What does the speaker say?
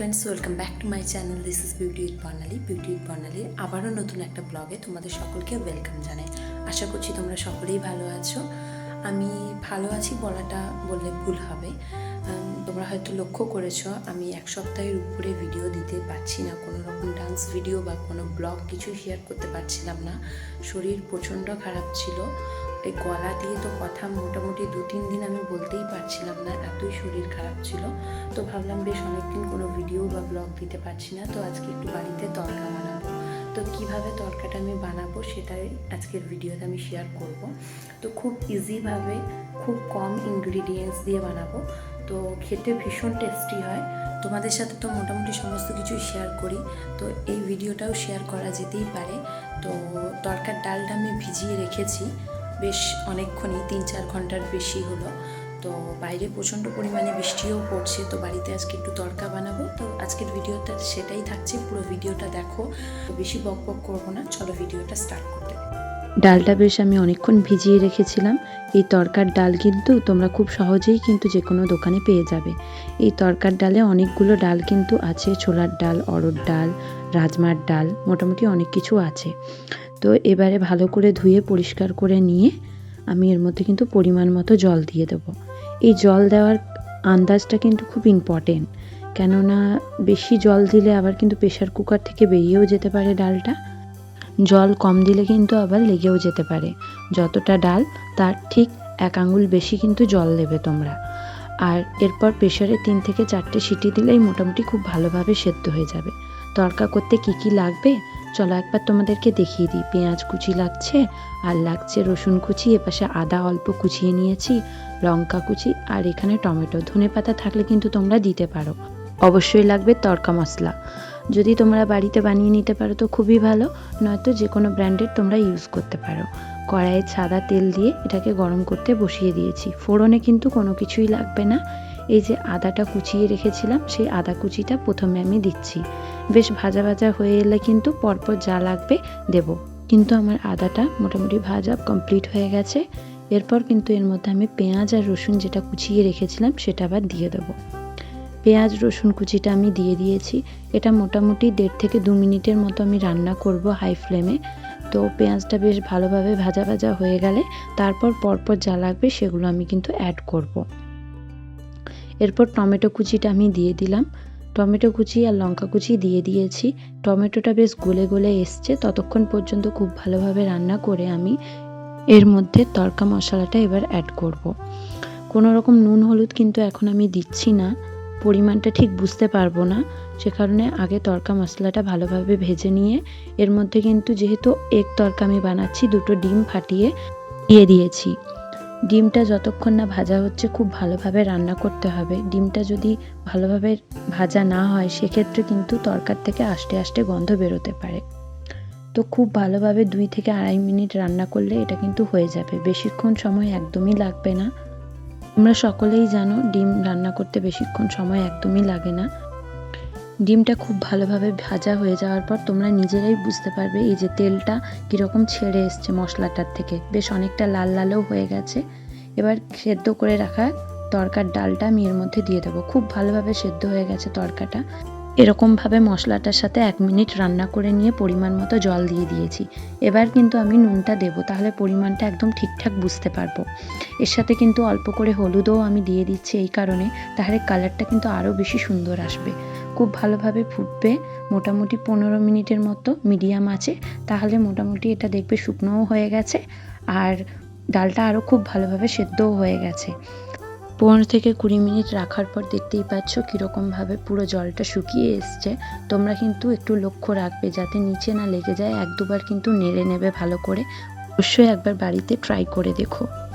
Friends welcome back to my channel this is beauty with Barnali beauty with বর্ণালীর আবারও নতুন একটা ব্লগে তোমাদের সকলকে ওয়েলকাম জানাই। আশা করছি তোমরা সকলেই ভালো আছো। আমি ভালো আছি বলাটা বললে ভুল হবে। তোমরা হয়তো লক্ষ্য করেছ, আমি এক সপ্তাহের উপরে ভিডিও দিতে পারছি না। কোনো রকম ডান্স ভিডিও বা কোনো ব্লগ কিছুই শেয়ার করতে পারছিলাম না। শরীর প্রচণ্ড খারাপ ছিল। এই গলা দিয়ে তো কথা মোটামুটি দু, তিন দিন আমি বলতেই পারছিলাম না, এতই শরীর খারাপ ছিল। তো ভাবলাম বেশ অনেকদিন কোনো ভিডিও বা ব্লগ দিতে পারছি না, তো আজকে একটু বাড়িতে তরকা বানাবো। তো কীভাবে তরকাটা আমি বানাবো সেটাই আজকের ভিডিওতে আমি শেয়ার করব। তো খুব ইজিভাবে খুব কম ইনগ্রিডিয়েন্টস দিয়ে বানাবো। তো খেতে ভীষণ টেস্টি হয়। তোমাদের সাথে তো মোটামুটি সমস্ত কিছুই শেয়ার করি। তো এই ভিডিওটাও শেয়ার করা যেতেই পারে। তো তরকার ডালটা আমি ভিজিয়ে রেখেছি। বেশ অনেকক্ষণই, তিন চার ঘণ্টার বেশি হলো। তো বাইরে প্রচণ্ড পরিমাণে বৃষ্টিও পড়ছে, তো বাড়িতে আজকে একটু তরকা বানাবো। তো আজকের ভিডিওটা সেটাই থাকছে, পুরো ভিডিওটা দেখো। বেশি বক বক করব না, চলো ভিডিওটা স্টার্ট করতে। ডালটা বেশ আমি অনেকক্ষণ ভিজিয়ে রেখেছিলাম। এই তরকার ডাল কিন্তু তোমরা খুব সহজেই কিন্তু যে কোনো দোকানে পেয়ে যাবে। এই তরকার ডালে অনেকগুলো ডাল কিন্তু আছে, ছোলার ডাল অরড় ডাল, রাজমার ডাল, মোটামুটি অনেক কিছু আছে। তো এবারে ভালো করে ধুয়ে পরিষ্কার করে নিয়ে আমি এর মধ্যে কিন্তু পরিমাণ মতো জল দিয়ে দেবো। এই জল দেওয়ার আন্দাজটা কিন্তু খুব ইম্পর্টেন্ট কেননা বেশি জল দিলে আবার কিন্তু প্রেশার কুকার থেকে বেরিয়েও যেতে পারে ডালটা। জল কম দিলে কিন্তু আবার লেগেও যেতে পারে। যতটা ডাল, তার ঠিক এক আঙুল বেশি কিন্তু জল দেবে তোমরা। আর এরপর প্রেশারে তিন থেকে চারটে সিটি দিলেই মোটামুটি খুব ভালোভাবে সেদ্ধ হয়ে যাবে। তরকা করতে কি কি লাগবে? চলো একবার তোমাদেরকে দেখিয়ে দিই। পেঁয়াজ কুচি লাগছে, আর লাগছে রসুন কুচি, এপাশে আদা অল্প কুচিয়ে নিয়েছি, লঙ্কা কুচি, আর এখানে টমেটো। ধনে পাতা থাকলে কিন্তু তোমরা দিতে পারো। অবশ্যই লাগবে তরকা মশলা। যদি তোমরা বাড়িতে বানিয়ে নিতে পারো তো খুবই ভালো, নয়তো যে কোনো ব্র্যান্ডের তোমরা ইউজ করতে পারো। কড়াইয়ে সাদা তেল দিয়ে এটাকে গরম করতে বসিয়ে দিয়েছি। ফোড়নে কিন্তু কোনো কিছুই লাগবে না। এই যে আদাটা কুচিয়ে রেখেছিলাম, সেই আদা কুচিটা প্রথমে আমি দিচ্ছি। বেশ ভাজা ভাজা হয়ে এলে কিন্তু পরপর যা লাগবে দেব। কিন্তু আমার আদাটা মোটামুটি ভাজা কমপ্লিট হয়ে গেছে। এরপর কিন্তু এর মধ্যে আমি পেঁয়াজ আর রসুন যেটা কুচিয়ে রেখেছিলাম সেটা আবার দিয়ে দেবো। পেঁয়াজ, রসুন কুচিটা আমি দিয়ে দিয়েছি। এটা মোটামুটি দেড় থেকে দু মিনিটের মতো আমি রান্না করব হাই ফ্লেমে তো পেঁয়াজটা বেশ ভালোভাবে ভাজা ভাজা হয়ে গেলে তারপর পরপর যা লাগবে সেগুলো আমি কিন্তু অ্যাড করব। এরপর টমেটো কুচিটা আমি দিয়ে দিলাম। টমেটো কুচি আর লঙ্কা কুচি দিয়ে দিয়েছি। টমেটোটা বেশ গলে গলে এসছে। ততক্ষণ পর্যন্ত খুব ভালোভাবে রান্না করে আমি এর মধ্যে তরকা মশলাটা এবার অ্যাড করব। কোনো রকম নুন, হলুদ কিন্তু এখন আমি দিচ্ছি না। পরিমাণটা ঠিক বুঝতে পারব না। সে কারণে আগে তরকা মশলাটা ভালোভাবে ভেজে নিয়ে, এর মধ্যে কিন্তু যেহেতু এক তরকা আমি বানাচ্ছি, দুটো ডিম ফাটিয়ে দিয়ে দিয়েছি। ডিমটা যতক্ষণ না ভাজা হচ্ছে, খুব ভালোভাবে রান্না করতে হবে। ডিমটা যদি ভালোভাবে ভাজা না হয়, সেক্ষেত্রে কিন্তু তরকার থেকে আস্তে আস্তে গন্ধ বেরোতে পারে। তো খুব ভালোভাবে দুই থেকে আড়াই মিনিট রান্না করলে এটা কিন্তু হয়ে যাবে। বেশিক্ষণ সময় একদমই লাগবে না। তোমরা সকলেই জানো, ডিম রান্না করতে বেশিক্ষণ সময় একদমই লাগে না। ডিমটা খুব ভালোভাবে ভাজা হয়ে যাওয়ার পর তোমরা নিজেরাই বুঝতে পারবে এই যে তেলটা কীরকম ছেড়ে এসছে মশলাটার থেকে। বেশ অনেকটা লাল লালও হয়ে গেছে। এবার সেদ্ধ করে রাখা তরকার ডালটা আমি এর মধ্যে দিয়ে দেবো। খুব ভালোভাবে সেদ্ধ হয়ে গেছে তরকাটা। এরকমভাবে মশলাটার সাথে এক মিনিট রান্না করে নিয়ে পরিমাণ মতো জল দিয়ে দিয়েছি। এবার কিন্তু আমি নুনটা দেবো, তাহলে পরিমাণটা একদম ঠিকঠাক বুঝতে পারব। এর সাথে কিন্তু অল্প করে হলুদও আমি দিয়ে দিচ্ছি এই কারণে, তাহলে কালারটা কিন্তু আরও বেশি সুন্দর আসবে। খুব ভালোভাবে ফুটবে, মোটামুটি পনেরো মিনিটের মতো মিডিয়াম আছে, তাহলে মোটামুটি এটা দেখবে শুকনোও হয়ে গেছে, আর ডালটা আরও খুব ভালোভাবে সেদ্ধও হয়ে গেছে। পনেরো থেকে কুড়ি মিনিট রাখার পর দেখতেই পাচ্ছ কীরকমভাবে পুরো জলটা শুকিয়ে এসছে। তোমরা কিন্তু একটু লক্ষ্য রাখবে যাতে নিচে না লেগে যায়। এক দুবার কিন্তু নেড়ে নেবে ভালো করে। অবশ্যই একবার বাড়িতে ট্রাই করে দেখো।